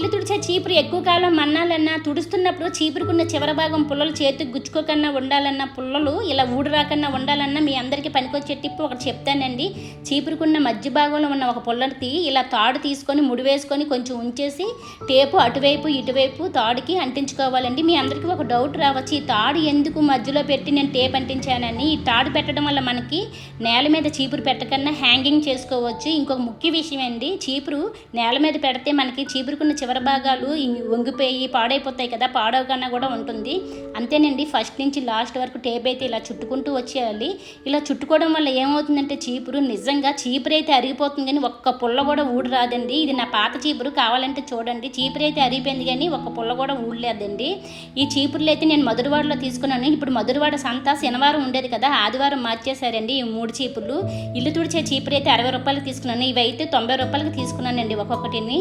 ఇల్లు తుడిచే చీపురు ఎక్కువ కాలం మన్నాలన్నా తుడుస్తున్నప్పుడు చీపురుకున్న చివరి భాగం పుల్లలు చేతికి గుచ్చుకోకన్నా ఉండాలన్నా పుల్లలు ఇలా ఊడు రాకన్నా ఉండాలన్నా మీ అందరికీ పనికొచ్చే టిప్ ఒకటి చెప్తానండి. చీపురుకున్న మధ్య భాగంలో ఉన్న ఒక పుల్లటి ఇలా తాడు తీసుకొని ముడి వేసుకొని కొంచెం ఉంచేసి టేపు అటువైపు ఇటువైపు తాడుకి అంటించుకోవాలండి. మీ అందరికీ ఒక డౌట్ రావచ్చు ఈ తాడు ఎందుకు మధ్యలో పెట్టి నేను టేప్ అంటించానని? ఈ తాడు పెట్టడం వల్ల మనకి నేల మీద చీపురు పెట్టకన్నా హ్యాంగింగ్ చేసుకోవచ్చు. ఇంకొక ముఖ్య విషయం అండి చీపురు నేల మీద పెడితే మనకి చీపురుకున్న చివరి భాగాలు వంగిపోయి పాడైపోతాయి కదా పాడవకన్నా కూడా ఉంటుంది. అంతేనండి ఫస్ట్ నుంచి లాస్ట్ వరకు టేప్ అయితే ఇలా చుట్టుకుంటూ వచ్చేయాలి. ఇలా చుట్టుకోవడం వల్ల ఏమవుతుందంటే చీపురు నిజంగా చీపురు అయితే అరిగిపోతుంది కానీ ఒక్క పుల్ల కూడా ఊడి రాదండి ఇది నా పాత చీపురు కావాలంటే చూడండి. చీపురు అయితే అరిగిపోయింది కానీ ఒక్క పుల్ల కూడా ఊడలేదండి. ఈ చీపుర్లు అయితే నేను మధురవాడలో తీసుకున్నాను. ఇప్పుడు మధురవాడ సంత శనివారం ఉండేది కదా ఆదివారం మార్చేశారండి ఈ మూడు చీపుర్లు. ఇల్లు తుడిచే చీపురు అయితే అరవై రూపాయలు తీసుకున్నాను. ఇవి అయితే తొంభై రూపాయలకి తీసుకున్నానండి ఒక్కొక్కటిని.